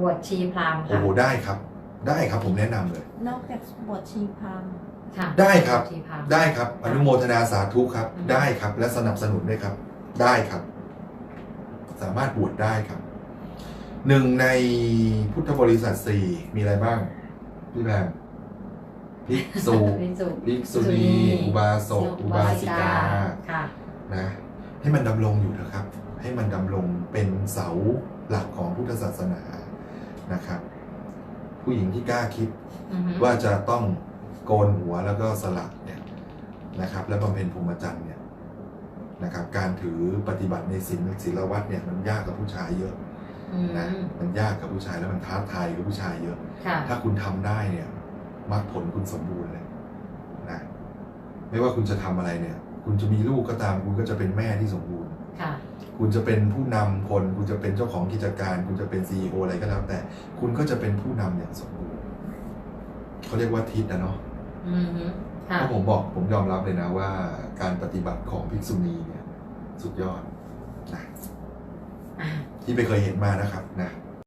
บวชชีพราหมณ์โอ้ค่ะโหได้ครับ ได้ครับผมแนะนำเลย นอกจากบวชชีพราหมณ์ค่ะได้ครับวชชีพราหมณ์ ได้ครับ อนุโมทนาสาธุครับ อืม ได้ครับ และสนับสนุนด้วยครับ ได้ครับ สามารถบวชได้ครับ หนึ่งในพุทธบริษัทสี่มีอะไรบ้าง พี่แบมภิกษุ ภิกษุภิกษุณีอุบาสกอุบาสิกา ค่ะ นะให้มันดำรงอยู่นะครับ ให้มันดำรงเป็นเสาหลักของพุทธศาสนา นะครับ ผู้หญิงที่กล้าคิดอือฮึว่าจะต้องโกนหัวแล้วก็สลัดเนี่ยนะครับ และบำเพ็ญพรหมจรรย์เนี่ยนะครับ การถือปฏิบัติในศีลศีลวัดเนี่ยมันยากกับผู้ชายเยอะอืมนะมันยากกับผู้ชายแล้วมันท้าทายกับผู้ชายเยอะ ค่ะ ถ้าคุณทำได้เนี่ยมรรคผลคุณสมบูรณ์เลยนะไม่ว่าคุณจะทำอะไรเนี่ย คุณจะมีลูกก็ตามคุณก็จะเป็นแม่ที่สมบูรณ์ ค่ะ คุณจะเป็นผู้นำคน คุณจะเป็นเจ้าของกิจการ คุณจะเป็นซีออะไรก็แล้วแต่ คุณก็จะเป็นผู้นำอย่างสมบูรณ์เขาเรียกว่าทิศนะเนาะอือฮึค่ะถ้าผมบอกผมยอมรับเลยนะว่า การปฏิบัติของภิกษุณีเนี่ย สุดยอดนะอ่าที่ไปเคยเห็นมานะครับนะ